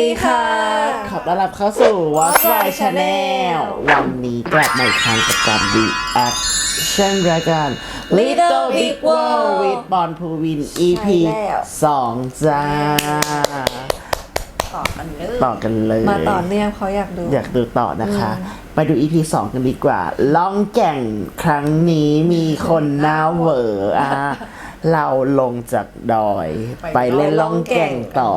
ดีค่ะ ขอต้อนรับเข้าสู่ What's Right Channel วันนี้กลับมาอีกครั้งกับการ reaction รายการ Little Big World with บอลภูวิน EP ใช่แล้ว2จ้า ต่อกันเลยต่อกันเลย มาต่อเนื่องเขาอยากดู อยากดูต่อนะคะ ไปดู EP 2กันดีกว่า ล่องแก่งครั้งนี้มีคนหน้าเหวออะ เราลงจากดอยไปเล่นล่องแก่งต่อ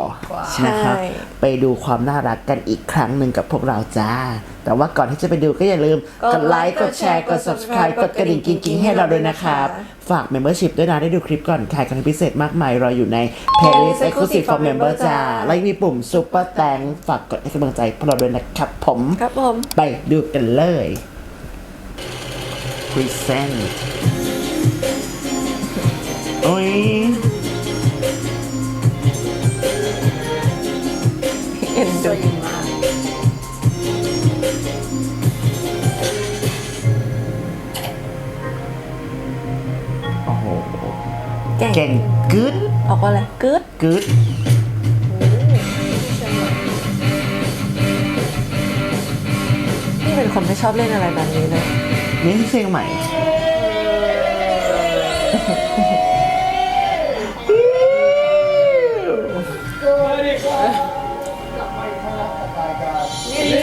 ใช่นะครับไปดูความน่ารักกันอีกครั้งหนึ่งกับพวกเราจ้า แต่ว่าก่อนที่จะไปดูก็อย่าลืม กดไลค์กดแชร์กด subscribe กดกระดิ่งกิ๊งๆให้เราด้วยนะครับ ฝาก membership ด้วยนะได้ดูคลิปก่อนใครกันพิเศษมากมายรออยู่ใน playlist exclusive for member จ้าแล้วยังมีปุ่ม super thank ฝากกดให้กำลังใจพวกเราด้วยนะครับผมครับผมไปดูกันเลย present โอ้ยเอ็นดูโอ้โหเก่งเก่งกึดออกว่าอะไรกึดกึดนี่เป็นคนไม่ชอบเล่นอะไรแบบนี้เลยนี่ที่เชียงใหม่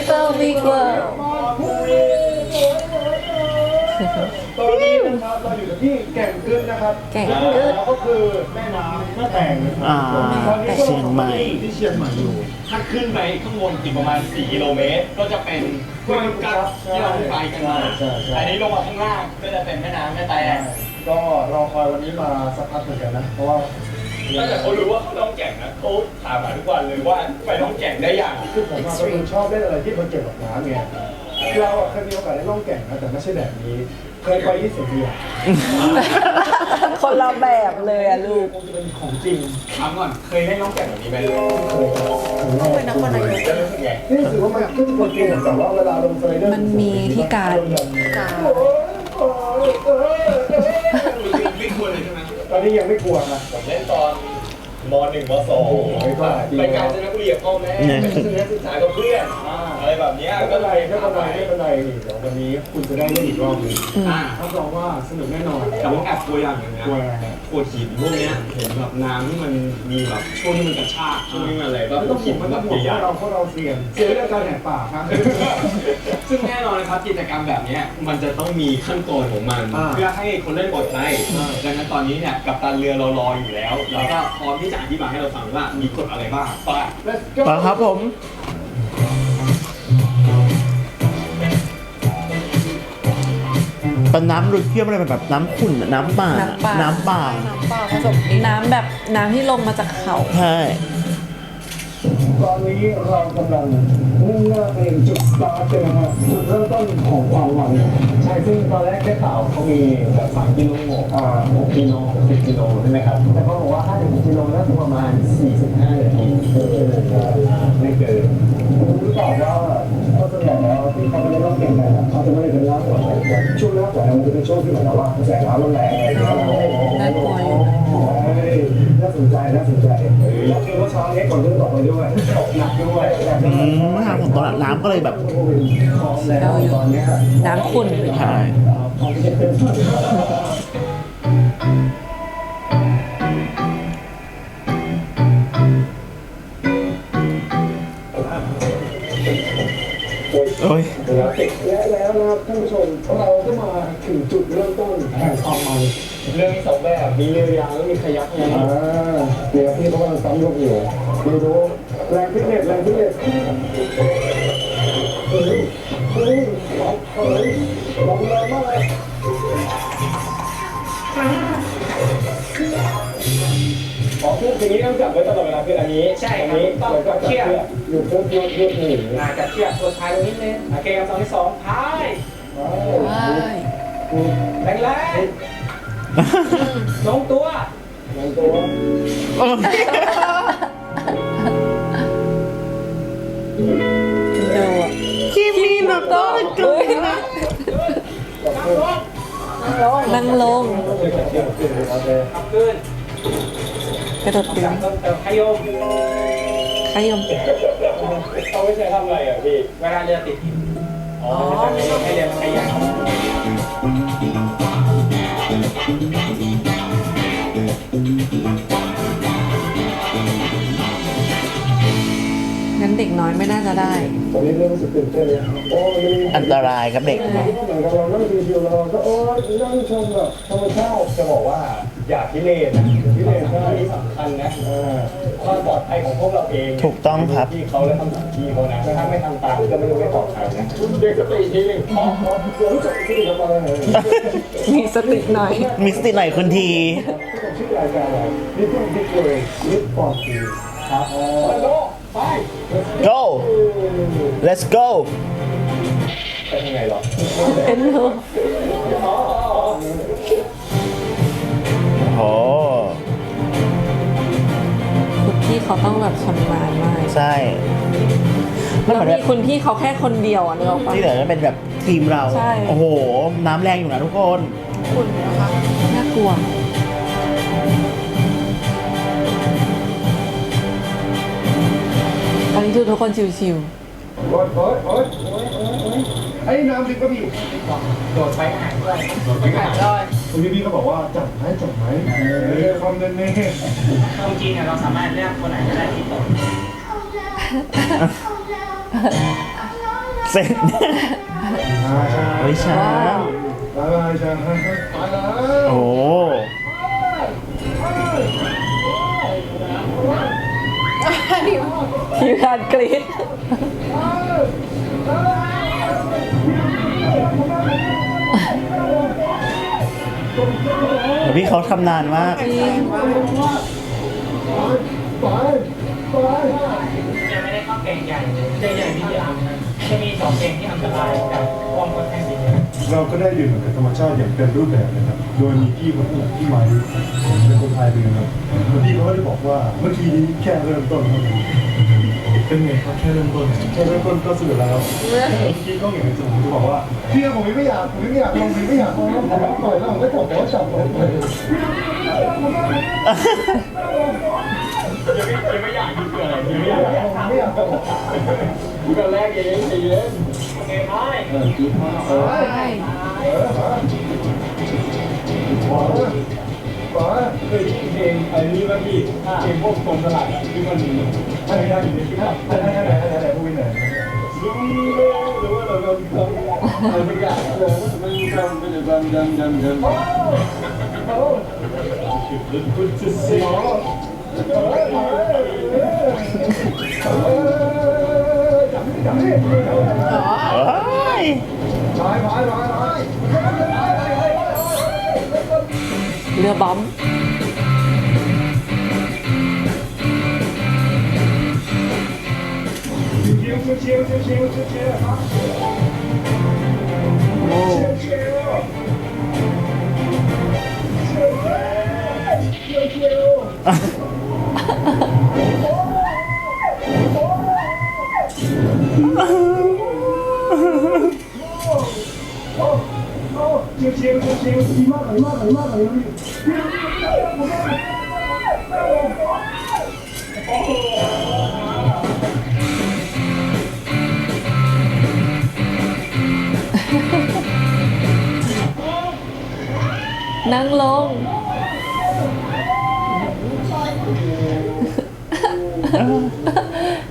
Little Big World ตอนนี้นะครับเราอยู่ที่แก่งกึนนะครับแก่งกึดแล้วก็คือแม่น้ำแม่แตงนะครับอ่าตอนนี้ก็เชียงใหม่ที่เชียงใหม่อยู่ ถ้าขึ้นไปข้างบนอีกประมาณ 4 กิโลเมตร ก็จะเป็นห้วยกักที่เราไปกันมาใช่ใช่อันนี้ลงมาข้างล่างก็จะเป็นแม่น้ำแม่แตงก็รอคอยวันนี้มาสักพักเหมือนกันนะ เพราะว่า ตั้งแต่เขารู้ว่าเขาต้องแก่งนะเขาถามมาทุกวันเลยว่าไปต้องแก่งได้อย่างคือผมอะเป็นคนชอบเล่นอะไรที่มันเกี่ยวกับน้ำไงคือเราอะเคยมีโอกาสได้ล่องแก่งนะแต่ไม่ใช่แบบนี้ เคยไปที่เสียเดียวคนละแบบเลยอะลูกคงจะเป็นของจริงถามก่อนเคยเล่นน้องแก่งแบบนี้ไหมเคยครับเป็นนครนายกจะรู้สึกไงนี่รู้สึกว่ามันขึ้นคนจริงแต่ว่าเวลาลงสไลเดอร์มันมีที่การไม่ควรเลยใช่ไหม ตอนนี้ยังไม่กลัวนะผมเล่นตอน ม .1 ม .2 ไม่ว่าไปกาญจนบุรีกับพ่อแม่ไปซื้อนักศึกษากับเพื่อนอะไรแบบเนี้ยไม่ก็เป็นเลไรยไม่เป็นไรไม่เป็นไรนี่เดี๋ยววันนี้คุณจะได้เล่นอีกรอบหนึงอ่ารับรองว่าสนุกแน่นอนแต่ว่าแอบกลัวอย่างหนึ่งนะกลัวอะไรฮะโขดหินพวกเนี้ยเห็นแบบน้ำที่มันมีแบบช่วงที่มันกระชากช่วงที่มันอะไรก็ไม่พต้วอกงหิห่วนงไม่แบต้องบห่วงใหญ่เพราะเราเพราะเราเสี่ยงเสี่ยงเรื่องการแหกปากครับๆซึ่งแน่นอนนะครับกิจกรรมแบบเนี้ยมันจะต้องมีขั้นตอนของมันอ่าเพื่อให้คนเล่นปลอดภัยอ่าดังนั้นตอนนี้เนี่ยกับตันเรือเรารออยู่แล้วแล้วก็พร้อมที่จะอธิบายให้เราฟังว่ามีกฎอะไรบ้างไป Let's go ปะครับผม เป็นน้ำรุดเทียมอะไรแบบน้ำขุ่นอะน้ำป่าน้ำป่า น้ำป่า น้ำเปล่าผสมน้ำแบบน้ำที่ลงมาจากเขา ใช่ ตอนนี้เรากำลังมุ่งหน้าไปยังจุดสตาร์ทเลยนะครับจุดเริ่มต้นของความหวังใช่ซึ่งตอนแรกแค่ข่าวเขามีแบบสามกิโลอ่าหกกิโลสิบกิโลใช่ไหมครับแต่เขาบอกว่าถ้าถึงกิโลน่าจะประมาณสี่สิบห้านาทีไม่เกินรู้หรือเปล่าว่าเขาจะบอกแล้วที่เขาไม่ได้ร้องเก่งกันเขาจะไม่ได้เป็นล่าฝนช่วงหน้าฝนมันจะเป็นช่วงที่เหมือนกับว่ากระแสน้ำมันแรงอะไรอย่างเงี้ยน่ากลัวอยู่เฮ้ยน่า สนใจน่าสนใจแล้วคือว่าเช้านี้ก่อนเรื่องต่อไปด้วยตกหนักด้วยอืมมหาของตอนนั้นน้ำก็เลยแบบพร้อมแล้วตอนเนี้ยน้ำขุ่นใช่พร้อมที่จะเป็นโอ้ยโอ้ยและแล้วนะครับท่านผู้ชมเราก็มาถึงจุดเริ่มต้นแห่งความมันเรื่องมีสองแบบมีเรือยาวแล้วมีคายักไงอ่าเดี๋ยวพี่เขากำลังซ้ำยกอยู่ดูดูแรงฟิตเนสแรงฟิตเนสเฮ้ยเฮ้ยลองเฮ้ยลองแรงมากเลยอ๋อคืออย่างนี้ต้องจับไว้ตลอดเวลาคืออันนี้ใช่อันครับนี้ต้องแล้วก็เชือก อยู่เพื่อเพื่อเพื่อหนีอาจจะเชือกตัวท้ายตรงนิดนึงโอเคครับสองที่สองพายว้ายแรงแรงๆ ลงตัวลงตัวโอ้ยดูอะคิมิโนโตะกุเฮ้ยนะนั่งลงโอเคขับขึ้นกระโดดดึงเติมเติมขยมขยมเขาไม่ใช่ทำอะไรอะพี่เวลาเรือติดหินอ๋อมันจะให้เรือมันขยับ น้อยไม่น่าจะได้ ตอนนี้เริ่มรู้สึกตื่นเต้นเลยโอ้ยอันตรายครับเด็ก เหมือนกับเรานั่งชิวๆเราก็โอ้ยนั่งชมแบบธรรมชาติจะบอกว่าอย่าพิเรนนะพิเรนใช่ที่สำคัญนะความปลอดภัยของพวกเราเองถูกต้องครับ ที่เขาและทำหน้าที่เขานะถ้าไม่ทำตามก็ไม่รู้ไม่ปลอดภัยนะเด็กสติทีหนึ่งอ๋อรู้จักที่ทำอะไรมีสติหน่อย มิสติหน่อยคุณที ชื่อรายการอะไรนี่เพิ่งดิเกอร์ลิฟฟอร์คิวครับไปโลไป go let's go ไปยังไงหรอเป็นเลยโอ้คุณพี่เขาต้องแบบชำนาญมาก ใช่มันแล้วเหมือนมีแบบคุณพี่เขาแค่คนเดียวอะนึกออกปะ ที่เหลือจะเป็นแบบทีมเรา ใช่ โอ้โห น้ำแรงอยู่นะทุกคน คุณนะคะน่ากลัว คือทุกคนชิวโอ๊ยโอ๊ยโอ๊ยโอ๊ยโอ๊ยโอ๊ยไอ้น้ำดิบก็พี่โดดไปหายด้วยคุณพี่พี่เขาบอกว่าจับไหมจับไหมเออความเน้นเน่จริงๆอะเราสามารถเลือกคนไหนก็ได้ที่ตกเสร็จอ่าใช่เฮ้ยช้างไปเลยใช่ไปแล้วโอ้ๆ คิวดานกรี๊ดเดี๋ยวพี่เขาทำนานมากจริงไปไปยังไม่ได้เข้าเก่งใหญ่เก่งใหญ่ที่เดียวจะมีสองเก่งที่อันตรายกับความกดแทนดินเราก็ได้ดื่มกับธรรมชาติอย่างเต็มรูปแบบนะครับ โดยมีพี่คนข้างหลังที่มาเป็นคนพายเรือครับพี่เขาก็ได้บอกว่าเมื่อกี้นี้แค่เริ่มต้นเท่านั้น เป็นไงครับแค่เริ่มต้นแค่เริ่มต้นก็สนุกแล้วเมื่อกี้ก็เห็นสมผมจะบอกว่าพี่ผมไม่อยากผมไม่อยากลงผมไม่อยากลงผมปล่อยแล้วผมก็จับหัวจับหัวเลยยังไม่อยากดูเกิดอะไรยังไม่อยากผมไม่อยากลงดูกันแรกเองใจเย็นโอเคไหมใช่เคยได้ยินเพลงไอ้นี่ป่ะพี่เพลงพวกตรงสลัดอะที่มันมันมีอยู่ในคลิปอะอะไรอะไรอะไรอะไรพูดไปไหนรู้หรือว่าเราโดนทำอะไรสักอย่างอะมันทำเป็นแบบดำดำดำคุณจะเสียจับนี่จับนี่เอ้ยไปไปไปไปเรือบัมป์เชียวเชียวเชียวเชีย เรือบอมอ นั่งลง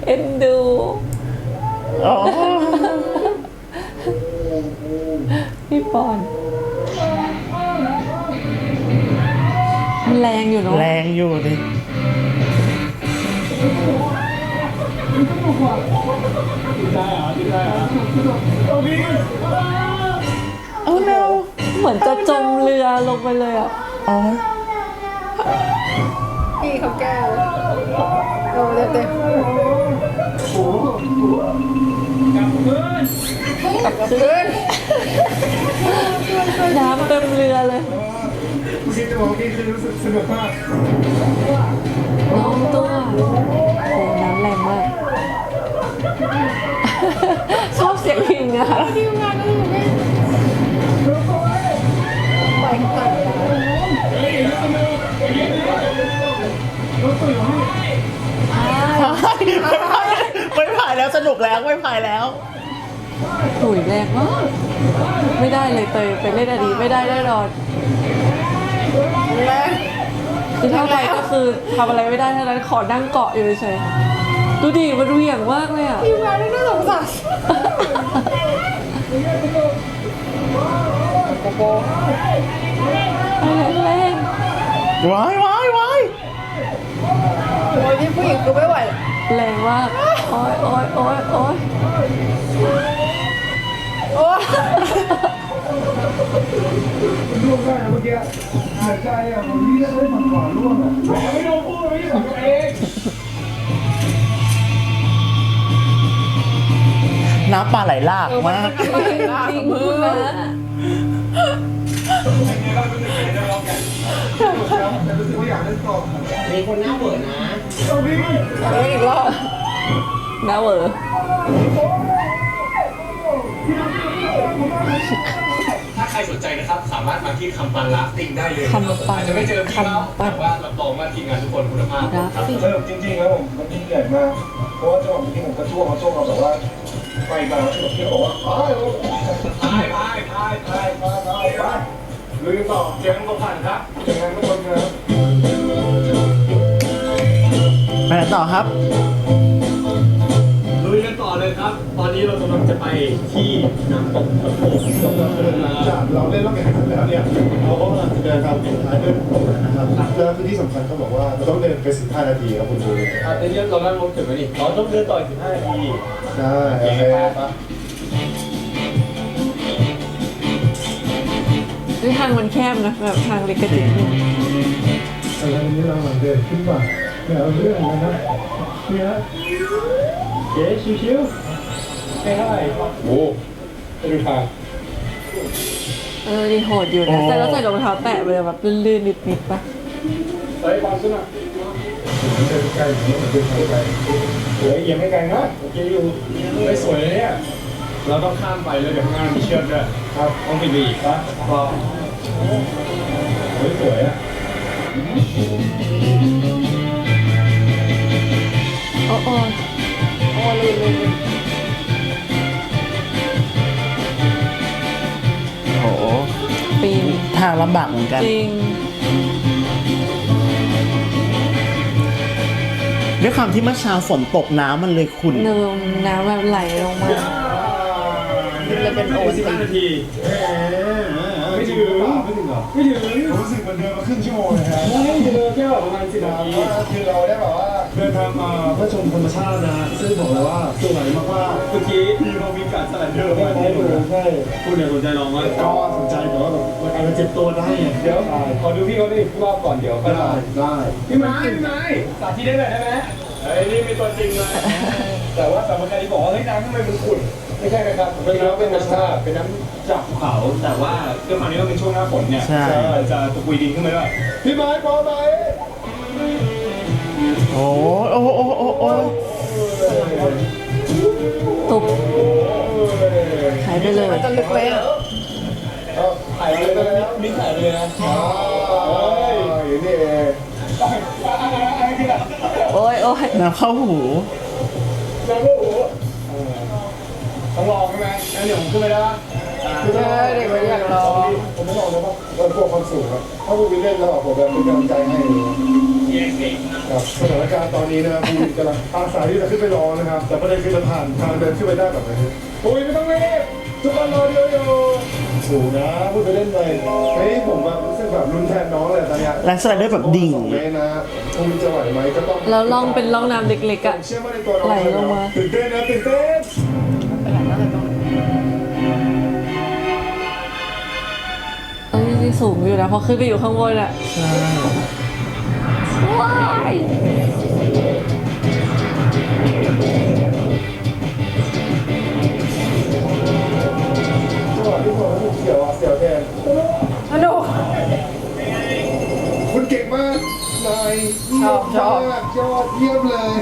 เอ็นดูโอ้พี่ปอนมัน แรงอยู่เนาะแรงอยู่ดิโอ้ no เหมือนจะจมเรือลงไปเลยอะอ๋อพี่เขาแก้วโอ้เต็มเต็มกับคืนน้ำเต็มเรือเลย ที่จะบอกที่คือรู้สึกสนุกมากน้องตัวโอ้น้ำแรงมาก ชอบเสียงพิงอะค่ะทีมงานก็คือไม่ปล่อยเขาไปไม่ผ่ายแล้วสนุกแล้วไม่พายแล้วถุยแรงมากไม่ได้เลยเตยไปเล่นอันนี้ไม่ได้แน่นอน แรงคือถ้าไปก็คือทำอะไรไม่ได้เท่านั้นขอนั่งเกาะอยู่เฉยๆดูดิมันเหวี่ยงมากเลยอะ ทีมงานนี่น่าสงสารโกโก้แรงว้ายว้ายว้ายโอ้ยนี่ผู้หญิงคือไม่ไหวแล้วๆแรงมากโอ้ยโอ้ยโอ้ยโอ้ยโอ้ย ร่วงได้เมื่อกี้เสียใจอะผมนี่ได้ฝั่งขวาร่วงอะไม่โดนพูดไม่ใช่ของตัวเองน้ำปลาไหลหลากมากจริงๆนะแต่รู้สึกว่าอยากเล่นต่อมีคนหน้าเบิดนะเอาเล่นอีกรอบนะเหวอถ้าใค รสนใจนะครับ สามารถมาที่คำปันลาฟติ้งได้เลยคำปันอาจจะไม่เจอพี่เขาคำปันแต่ว่ารับรองว่าทีมงานทุกคนคุณภาพราครับฟิ่งสนุกจริงๆครับผมมันยิ่งใหญ่มากเพราะว่าจังหวะเมื่อกี้ผมกระช่วงเขาช่วงเราแบบว่าไปมาแล้วสนุกที่บอกว่าไปพายพายพายพายไปไปไปลุยกันต่อเจอกันกบผ่านครับอย่างนั้นทุกคนครับไปไหนต่อครับลุยกันต่อเลยครับ ตอนนี้เรากำลังจะไปที่น้ำตกตะโพหลังจากเราเล่นรอบแข่งขันแล้วเนี่ยเราก็กำลังจะเดินทางปิดท้ายด้วยนะครับแล้วคือที่สำคัญเขาบอกว่าเราต้องเดินไป 15 นาทีครับคุณดูอะเดี๋ยวเรานั่งรถถึงไหมนี่เราต้องเดินต่ออีก15นาทีใช่โอเคปะด้วยทางมันแคบนะแบบทางเล็กกระจิ๋งอะไรนี้เราเดินขึ้นมาเนี่ยเอาเรื่องนะครับเนี่ยเจ๊ชิวๆ ไม่ได้โอ้ไปดูทางเออดีโหดอยู่นะแต่เราใส่รองเท้าแตะไปเลยแบบลื่นๆนิดๆปะเฮ้ยบอลขึ้นมาเดินใกล้ๆเดินไกลเฮ้ยยังไม่ไกลนะโอเคอยู่ไม่สวยเลยเนี่ยเราต้องข้ามไปแล้วเดี๋ยวข้างหน้ามีเชือกด้วยครับต้องไปดีปะพอเฮ้ยสวยอะโอ้โอ้โอ้ลืมลื ทางลำบากเหมือนกัน จริง ด้วยความที่เมื่อเช้าฝนตกน้ำมันเลยขุ่น เนิมน้ำแบบไหลลงมาเลยเป็นโอนสิ นาที ไม่ถึงหรือเปล่าไม่ถึงหรอไม่ถึงผมรู้สึกมันเดินมาครึ่งชั่วโมงเลยครับไม่เดินแค่แบบประมาณสิบนาทีคือเราได้แบบว่าเดินทางมาเพื่อชมธรรมชาตินะ ซึ่งบอกเลยว่าสวยมากเมื่อกี้พี่เขามีการสไลเดอร์มาให้ดูๆใช่คุณเนี่ยสนใจลองไหมก็สนใจแต่ว่าแบบมันอาจจะเจ็บตัวได้ไงเดี๋ยวขอดูพี่เขาได้รอบก่อนเดี๋ยวก็ได้ได้ได้พี่ไม้พี่ไม้สาธิตได้เลยได้ไหมเฮ้ยนี่เป็นตัวจริงเลยแต่ว่าสำหรับใครที่บอกว่าเฮ้ยน้ำทำไมมันขุ่น ไม่ใช่นะครับเป็นน้ำเป็นน้ำชาเป็นน้ำจากภูเขาแต่ว่าด้วยความที่ว่าเป็นช่วงหน้าฝนเนี่ยใช่ จะตะกุยดินขึ้นมาด้วยพี่ไม้พอไหมโอ้โอ้โอ้โอ้โอ้ตุบหายไปเลย มันจะลึกไหมอะถ่ายเลยนะมิ้นถ่ายเลยนะอ๋ออยู่นี่เองโอ้ยโอ้ยน้ำเข้าหูแล้วก็โอ้โห ต้องลองใช่ไหมงั้นเดี๋ยวผมขึ้นไปได้ปะเออเด็กมันอยากลอง ผมไม่บอกเลยว่าเรากลัวความสูงครับถ้าคุณวิเล่นแล้วผมแบบเป็นกำลังใจให้เย้เก่งนะครับสถานการณ์ตอนนี้นะครับคุณกำลังอาสาที่จะขึ้นไปรอนะครับ แต่ประเด็นคือจะผ่านทางเดินขึ้นไปได้แบบไหนโอ้ยไม่ต้องรีบทุกคนรอเดียวอยู่สูงนะพูดไปเล่นไปเฮ้ยผมแบบรู้สึกแบบรุนแทนน้องเลยตอนเนี้ยและสไลเดอร์แบบดิ่ง สองเมตรนะคุณจะไหวไหมก็ต้องแล้วล่องเป็นล่องน้ำเล็กๆอะมเชื่อว่าในตัวน้องไหลลงมา ตื่นเต้นนะตื่นเต้น นี่สูงอยู่นะพอขึ้นไปอยู่ข้างบนอะใช่ว้ายจังหวะที่ผมรู้สึกเสียวอะเสียวแทนสนุกคุณเก่งมากนายชอบชอบมากยอดเยี่ยมเลย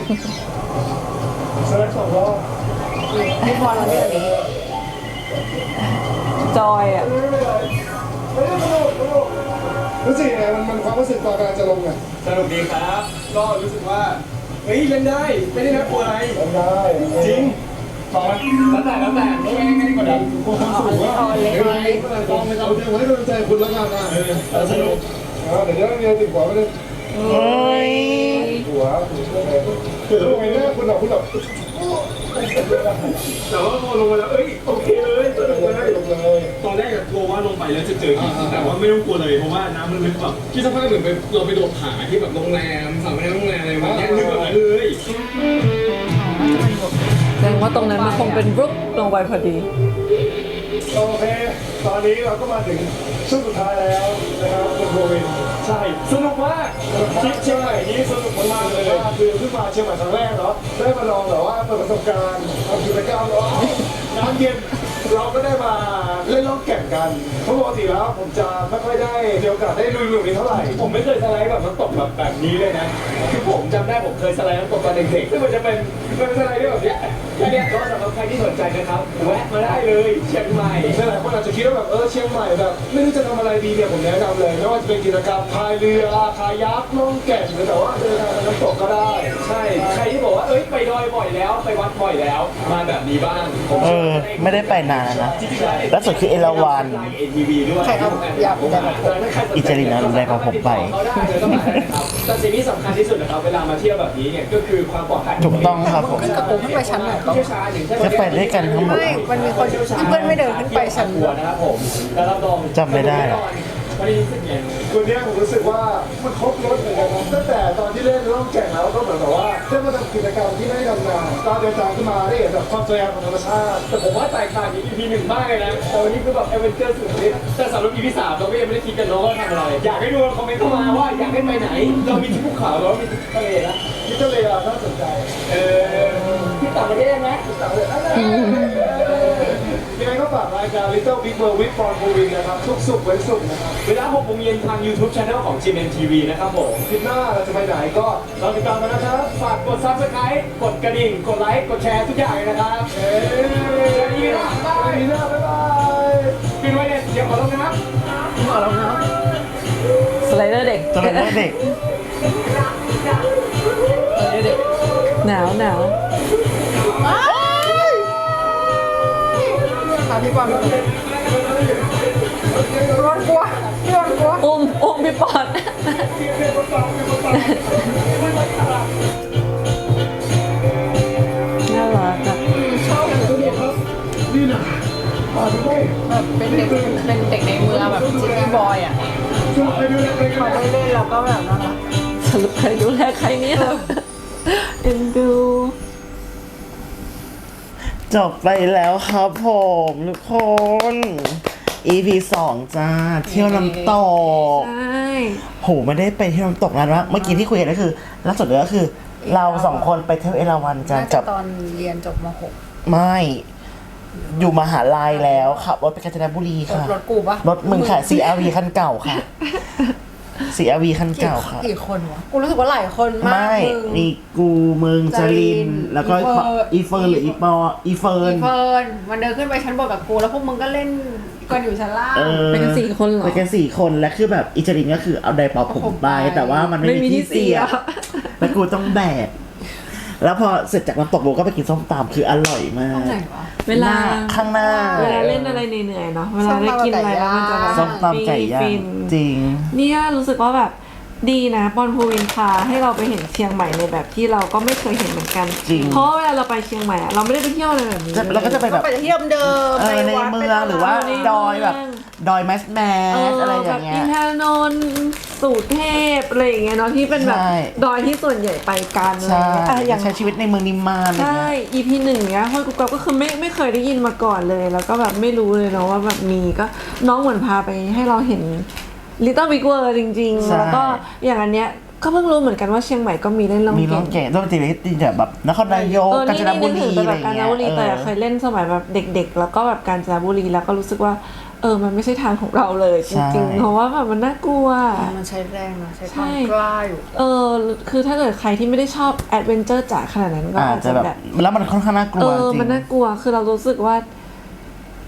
สลักสองรอบพี่พอเราเนี่ยนี้จอยอะไม่เป็นไรไม่ได้สนุกสนุกรู้สึกยังไงมันมันความรู้สึกตอนกำลังจะลงอะสนุกดีครับ ก็รู้สึกว่า เฮ้ยเล่นได้ไม่ได้น่ากลัวอะไรได้จริงตอนแล้วแต่แล้วแต่แล้วแม่งไม่ได้กดดันความสูงว่าเอาเล็กไม่ไม่ไม่ต้องไม่ต้องเดี๋ยวไว้กำลังใจคุณแล้วกันนะแต่สนุกเดี๋ยวเดี๋ยวติดหัวไม่ได้เฮ้ยหัวคือลงไปหน้าคุณหรอกคุณหรอกแต่ว่าพอลงมาแล้วเอ้ยโอเคเลยสนุกลงเลเลยยลงเลยตอนแรกอะกลั วว่าลงไปแล้วจะเจอหินแต่ว่าไม่ต้องกลัวเลยเพราะว่าน้ำมันลึกแบบที่สักพักเหมือนไปเราไปโดดผาที่แบบโรงแรมสระว่ายน้ำโรงแรมอะไรแบบเนี้ยลึกแบบนั้นเลยแสดงว่าตรงนั้นมันคงเป็นรุกลงไปพอดี โอเค ตอนนี้เราก็มาถึงช่วงสุดท้ายแล้วนะครับคุณโควินใช่ สนุกมากทริปเชียงใหม่นี้สนุกมากๆเลยคือเพิ่งมาเชียงใหม่ครั้งแรกเนาะได้มาลองแบบว่าเปิดประสบการณ์ทำกิจกรรมเนาะน้ำเย็น เราก็ได้มาเล่นล่องแก่งกันเพราะปกติแล้วผมจะไม่ค่อยได้มีโอกาสได้ลุยลุยนี้เท่าไหร่ ผมไม่เคยสไลด์แบบน้ำตกแบบแบบนี้เลยนะ คือผมจำได้ผมเคยสไลด์น้ำตกตอนเด็กๆซึ่งมันจะเป็นมันเป็นสไลด์ที่แบบนี้ยแค่เนี้ย ก็สำหรับใครที่สนใจนะครับแวะมาได้เลยเชียงใหม่หลายคนอาจจะคิดว่าแบบเออเชียงใหม่แบบไม่รู้จะทำอะไรดีเนี่ยผมแนะนำเลยไม่ว่าจะเป็นกิจกรรมพายเรือคายักล่องแก่งหรือแต่ว่าเดินทางน้ำตกก็ได้ ใช่ใครที่บอกว่าเอ้ยไปดอยบ่อยแล้วไปวัดบ่อยแล้ว มาแบบนี้บ้างผมเออไม่ได้ไปนานนะล่าสุดคือเอราวัณเอทีวีด้วยใครเอาอยากอยากอิจารินเอาอะไรมาผมไปเขาได้เลยต้องมาได้นะครับแต่สิ่งที่สำคัญที่สุดนะครับเวลามาเที่ยวแบบนี้เนี่ยก็คือความปลอดภัยถูกต้องครับผมขึ้นกับกูขึ้นไปชั้นไหนก็เชี่ยวชาญอย่างเช่นจะไปด้วยกันทั้งหมด ไม่มันมีคนที่เพื่อนไม่เดินขึ้นไปชั้นหัวนะครับผมแล้วรับรองจำไม่ได้อะวันนี้รู้สึกไงตัวเนี้ยผมรู้สึกว่ามันครบรถเหมือนกันนะตั้งแต่ตอนที่เล่นล่องแก่งแล้วก็เหมือนกับว่าได้มาทำกิจกรรมที่ไม่ได้ทำนานตอนเดินทางขึ้นมาได้เห็นแบบความสวยงามของธรรมชาติแต่ผมว่าแตกต่างจาก EP หนึ่งมากเลยนะแต่วันนี้คือแบบเอเวนเจอร์สุดฤทธิ์แต่สำหรับ EP สามเราก็ยังไม่ได้คิดกันเนาะว่าทำอะไรอยากให้ดูคอมเมนต์เข้ามาว่าอยากให้ไปไหน เรามีที่ภูเขาเรามีที่ทะเลนะนี่ก็เลยอะน่าสนใจเออ ที่ต่างประเทศได้ไหมต่างเลยยังไงก็ฝากรายการ Little Big World with Paul Moving นะครับทุกสุขไว้สุขนะครับเวลา6โมงเย็นทาง YouTube Channel ของ GMMTV นะครับผมคลิปหน้าเราจะไปไหนก็เราติดตามกันนะครับฝากกด Subscribe กดกระดิ่ง กดไลค์ กดแชร์ทุกอย่างเลยนะครับเอ้ยดีนะสวัสดีนะบ๊ายบายปิดไว้เนี่ยเดี๋ยวขอลงนะครับสไลเดอร์เด็กจะเป็นเด็กหนาวหนาว ค่ะพี่บอลพี่บอลกลัวพี่บอลกลัวอุ้มอุ้มพี่ปอนน่ารักอะชอบแบบเป็นเด็กเป็นเด็กในเมืองแบบจิตตี้บอยอะพอได้เล่นเราก็แบบน่ารักสรุปใครดูแลใครเนี่ยเอ็นดู จบไปแล้วครับผมทุกคน EP 2จ้า เที่ยวน้ำตกใช่โหไม่ได้ไปเที่ยวน้ำตกนานมากเมื่อกี้ที่คุยกันก็คือล่าสุดเลยก็คือ เราสองคนไปเที่ยวเอราวัณกันน่าจะกับตอนเรียนจบม ไม่ อยู่มหาลัยแล้วขับรถไปกาญจนบุรี .6 รถค่ะ รถกูปะรถมึงค่ะ CRV คันเก่าค่ะ CRV คันกี่เก่าค่ะ กี่คนวะ กูรู้สึกว่าหลายคนมากไม่ มึงนี่กูมึงจรินแล้วก็อีเฟิร์นอีเฟิร์นหรืออีปออีเฟิร์น อีเฟิร์นมันเดินขึ้นไปชั้นบนกับกู แล้วพวกมึงก็เล่นกันอยู่ชั้นล่าง เออไปกันสี่คนเหรอไปกันสี่คน แล้วคือแบบอิจรินก็คือเอาไดร์เป่าผมไปเอาผมไป แต่ว่ามันไม่ไม่มีมีที่ที่เสียบเสียบแล้วกูต้องแบก แล้วพอเสร็จจากน้ำตกโบก็ไปกินส้มตำคืออร่อยมากไหนวะเวลาหน้ข้างหน้า เวลาเล่นอะไรเหนื่อยๆเนาะเวลาได้กินอะไรแล้วมันจะแบบส้มตำไก่ย่าฟิงนจริง เนี่ยรู้สึกว่าแบบดีนะปอนภูวินพาให้เราไปเห็นเชียงใหม่ในแบบที่เราก็ไม่เคยเห็นเหมือนกันจริงเพราะว่าเวลาเราไปเชียงใหม่อะเราไม่ได้ไปเที่ยวอะไรแบบนี้จะเราก็จะไปแบบไปเที่ยวเดิมเออในวัดเมืไปองหรือว่าในดอยแบบเมืองดอยแมสแมเอสออะไรอแบย่าบงเงี้อิยนทนนท์ สุเทพอะไรอย่างเงี้ยเนาะที่เป็นแบบใช่ ดอยที่ส่วนใหญ่ไปกันอะไรใช่เงี้ยอะอย่าง ใช้ชีวิตในเมืองนิมมานอะไรใช่ เงี้ย EP หนึ่งเนี้ยห้อยกุ๊กก๊อกก็คือไม่ไม่เคยได้ยินมาก่อนเลย แล้วก็แบบไม่รู้เลยเนาะว่าแบบมีก็น้องเหมือนพาไปให้เราเห็น Little Big World จริง ใช่ ๆ แล้วก็อย่างอันเนี้ยก็เพิ่งรู้เหมือนกันว่าเชียงใหม่ก็มีเล่นลองมีร้เก่องงแก่ด้วยจริงๆจริงๆแบบนครนายกเออกาญนี่จนนี่บุนึกรีถึงแต่อะไรแบบกาญจเงี้นยบุรีแต่เออเคยเล่นสมัยแบบเด็ก ๆ แล้วก็แบบกาญจนบุรีแล้วก็รู้สึกว่าเออมันไม่ใช่ทางของเราเลยจริงๆเพราะว่าแบบมันน่ากลัว มันใช้แรงนะใช้คใช่วามกล้าอยู่ เออ คือถ้าเกิดใครที่ไม่ได้ชอบแอดเวนเจอร์จ๋าขนาดนั้นก็อาอาจจจะจะแบบแบบแล้วมันค่อนข้างน่ากลัเอวอจริงมันน่ากลัวคือเรารู้สึกว่า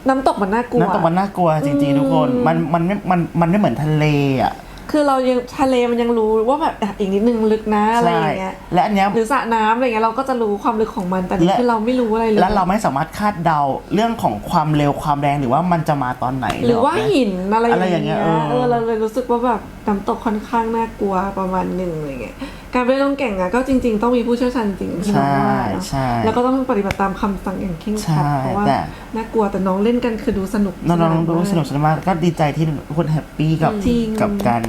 น้ำตกมันน่ากลัว น้ำตกมันน่ากลัวจริงๆทุกคน มันมันไม่มันมันไม่เหมือนทะเลอะ คือเรายังทะเลมันยังรู้ว่าแบบอะอีกนิดนึงลึกนะอะไรอย่างเงี้ยและอันเนี้ยหรือสระน้ำอะไรเงี้ยเราก็จะรู้ความลึกของมันแต่นี่และคือเราไม่รู้อะไรเลยและเราไม่สามารถคาดเดาเรื่องของความเร็วความแรงหรือว่ามันจะมาตอนไหน หรือว่าเกไหมหินอะไรอะไรออย่าย่างงเงี้เงี้ยยเออเออเราเลยรู้สึกว่าแบบน้ำตกค่อนข้างน่ากลัวประมาณหนึ่งอะไรเงี้ยการไปลงแก่งอะก็จริง ๆ ต้องมีผู้เชี่ยวชาญจริงที่น้องว่าเนอะใช่ แล้วก็ต้องปฏิบัติตามคำสั่งอย่างเคร่งครัดใช่เพราะว่าแต่ น่ากลัวแต่น้องเล่นกันคือดูสนุกน้องๆดูมากสนุกสนานมากก็ดีใจที่ทุกคนแฮปปี้กับจริงกับการ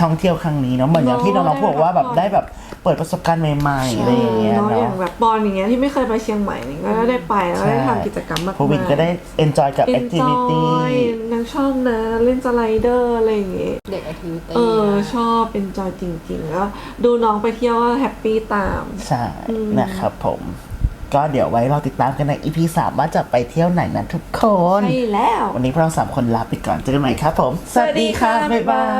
ท่องเที่ยวครั้งนี้เนาะเหมือนอย่างที่เนน้อะองๆบอกว่าแบบได้ได้แบบแบบ เปิดประสบการณ์ใหม่ๆอะไรอย่างเงี้ยเนาะอเนาะย่างแบบปอนอย่างเงี้ยที่ไม่เคยไปเชียงใหม่เนี่ยก็ได้ไปแล้วได้ทำกิจกรรมมากโควิดก็ได้ enjoy กับเอนจ activity อยนางชอบนะ เล่นสไลเดอร์อะไรอย่างเงี้ยเด็กแอคทิวิตี้เออ ชอบเป็นจอยจริงๆ แล้วดูน้องไปเที่ยวก็แฮปปี้ตาม ใช่นะครับผม ก็เดี๋ยวไว้เราติดตามกันใน EP 3 ว่าจะไปเที่ยวไหนนะทุกคน ใช่แล้ว วันนี้พวกเราสามคนลาไปก่อนเจอกันใหม่ครับผม สวัสดีค่ะบ๊ายบาย